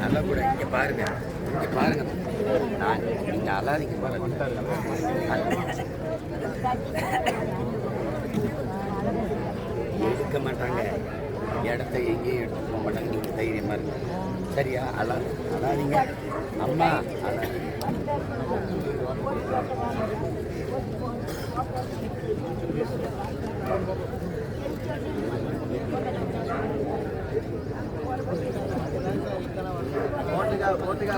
நல்லா கூட இங்கே பாருங்க. இங்கே பாருங்க. நான் நீங்கள் அலாதிக்கு பாருங்க. இருக்க மாட்டாங்க. இடத்த எங்கேயும் எடுத்து போக மாட்டாங்க. நீங்கள் தைரியமாக இருக்கு சரியா? அலா அலாதீங்க அம்மா அலாதீங்க போட்டுக்கா போட்டுக்கா.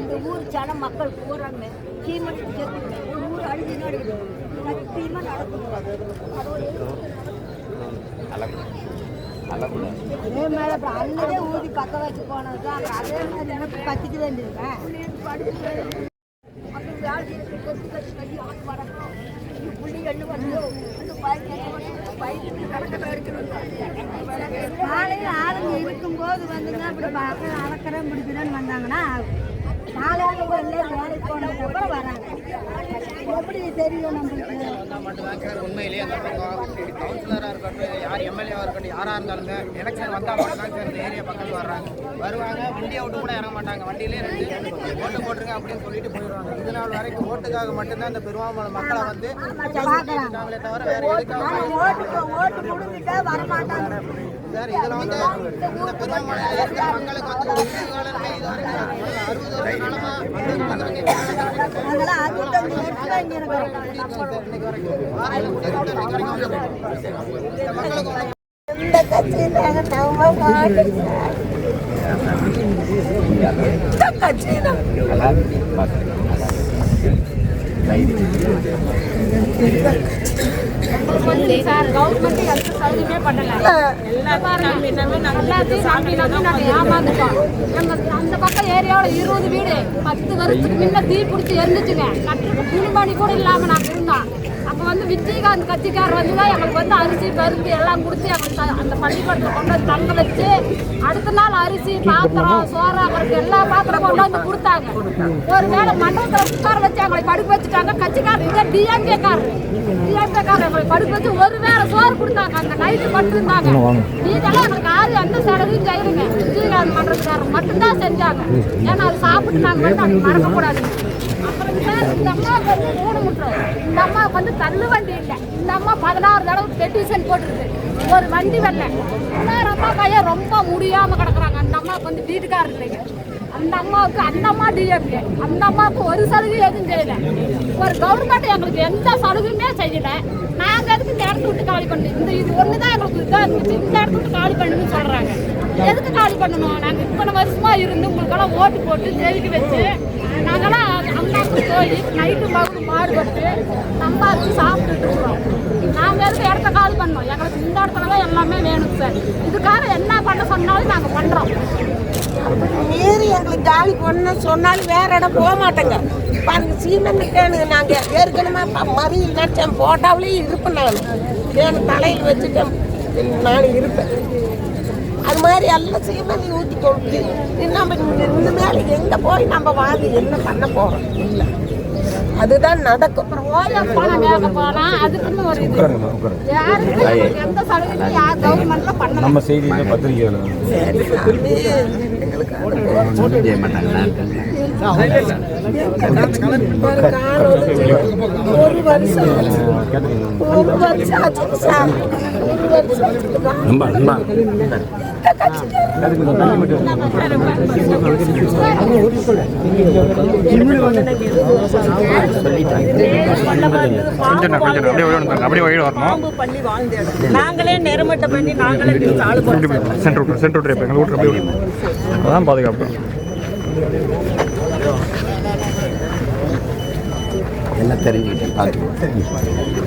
இந்த ஊர் ஜன மக்கள் போறாங்க. சீமன் ஊர் அழுது நடுது சத்தியமா நடக்கும். அதே மாதிரி அப்புறம் ஊதி பக்க வச்சு போனது தான் அதே மாதிரி எனக்கு பத்திக்கு எண்ணு வரணும் காலையில் ஆளுங்க இருக்கும்போது வந்துங்க அப்படி பார்க்க அளக்கிறேன் பிடிக்கிறேன்னு வந்தாங்கன்னா காலையில் எல்லாரும் வேலைக்கு போனதுக்கு அப்புறம் வராங்க. எப்படி தெரியும் நம்மளுக்கு? இருக்கட்டும் யார் எம்எல்ஏவாக இருக்கட்டும் யாராக இருந்தாலுமே எலெக்ஷன் வந்தால் மட்டும்தான் சரி இந்த ஏரியா பக்கத்தில் வர்றாங்க. வருவாங்க வண்டியை விட்டு கூட இறங்க மாட்டாங்க. வண்டியிலே ரெண்டு ஓட்டு போட்டுருங்க அப்படின்னு சொல்லிட்டு போயிடுவாங்க. இது நாள் வரைக்கும் ஓட்டுக்காக மட்டும்தான் இந்த பெரும்பாலான மக்களை வந்து இருக்காங்களே தவிர வேற எதுக்காக சார் இதில் வந்து இந்த பெரும்பாலான இருக்கிற மக்களுக்கு வந்து ஒரு இருபது காலம் இது வரைக்கும் அறுபது வருஷ காலமா வந்து அதெல்லாம் அறுபத்தஞ்சு வருஷம் தான் இங்கே இருக்கிறோம் இன்னைக்கு வரைக்கும் வாரையில் குடியிருப்பு இன்னைக்கு வரைக்கும் நம்ம சார் கவர்மெண்ட் எந்த சலுகையுமே பண்ணல எல்லாத்தையும் ஏமாந்துட்டோம் அந்த பக்கம் ஏரியாவில் இருபது வீடு பத்து வருஷத்துக்கு முன்ன தீ பிடிச்சி எரிஞ்சிச்சுங்க. கட்டுறது துணிமணி கூட இல்லாம நான் இருந்தோம் அப்போ வந்து விஜயகாந்த் கட்சிக்காரர் வந்து தான் எங்களுக்கு வந்து அரிசி பருப்பு எல்லாம் கொடுத்து எங்களுக்கு அந்த பள்ளிக்கூடத்தில் கொண்டு வந்து தங்க வச்சு அடுத்த நாள் அரிசி பாத்திரம் சோறாக்கிறதுக்கு எல்லா பாத்திரம் கொண்டு வந்து கொடுத்தாங்க. ஒரு வேளை மண்டபத்தில் உட்கார வச்சு எங்களை படுக்க வச்சுட்டாங்க. கட்சிக்காரர் இதே டிஎம்கே காரர். டிஎம்கே காரர் எங்களை படுக்க வச்சு ஒரு வேளை சோறு கொடுத்தாங்க. அந்த நைட்டு மட்டும் இருந்தாங்க இதெல்லாம் எங்களுக்கு யாரும் எந்த சடங்கும் செய்யலைங்க. விஜயகாந்த் மன்றத்துக்காரர் மட்டும்தான் செஞ்சாங்க. ஏன்னா அது சாப்பிட்டு நாங்கள் வந்து அப்படி மறக்கக்கூடாது இந்த அம்மாவுக்கு வந்து மூணு முட்டை. இந்த அம்மாவுக்கு வந்து தள்ளு வண்டி இல்லை. இந்த அம்மா பதினாறு தடவை பெட்டிஷன் போட்டுருக்கு. ஒரு வண்டி வரல. இன்னொரு அம்மா கையை ரொம்ப முடியாம கிடக்குறாங்க. அந்த அம்மாவுக்கு வந்து வீட்டுக்காரர் இல்லைங்க. அந்த அம்மாவுக்கு அந்த அம்மா டிஎம்கே அந்த அம்மாவுக்கு ஒரு சலுகை எதுவும் செய்யல. ஒரு கவர்மெண்ட் எங்களுக்கு எந்த சலுகையுமே செய்யல. நாங்க எதுக்கு இந்த இடத்த விட்டு காலி பண்ணு இந்த இது ஒன்று தான் எங்களுக்கு இதாக இருந்துச்சு. இந்த இடத்த விட்டு காலி பண்ணுன்னு சொல்றாங்க. எதுக்கு காலி பண்ணணும்? நாங்க இத்தனை வருஷமா இருந்து உங்களுக்கெல்லாம் ஓட்டு போட்டு ஜெயிக்க வச்சு நாங்களாம் அம்மாவுக்கு போய் நைட்டு மகுடு மாடுபட்டு சம்பாதிச்சு சாப்பிட்டுட்டு இருக்கிறோம் நாங்கள் எதுக்கு இடத்த கால் பண்ணோம்? எங்களுக்கு இந்த இடத்துல தான் எல்லாமே வேணும் சார் இதுக்காக என்ன பண்ண சொன்னாலும் நாங்கள் பண்ணுறோம் மீறி எங்களுக்கு காலி பண்ண சொன்னாலும் வேற இடம் போக மாட்டேங்க. பாருங்க சீமெண்ட் கேனுங்க நாங்கள் ஏற்கனவே ப- மறி லட்சம் போட்டாவிலேயே இருப்பேன் நான். வேணும் தலையில் வச்சுட்டேன் நான் இருப்பேன். மாதிரி எல்லாம் சீமெண்ட் ஊற்றி கொடுத்து நம்ம இந்த மேலே எங்கே போய் நம்ம வாங்கி என்ன பண்ண போகிறோம் இல்லை. அதுதான் நடக்கும். நம்ம செய்தியில் பத்திரிகையில் சரி கொஞ்சம் கொஞ்சம் அப்படியே அப்படியே ஓடி வரணும் நாங்களே நெருமட்ட பண்ணி நாங்களே சாலு சென்டர் சென்ட்ரு சென்டர் எங்கள் வீட்டு அப்படியே அதான் பாதுகாப்பு எல்லாம் தெரிஞ்சுக்கிட்டேன் பார்த்து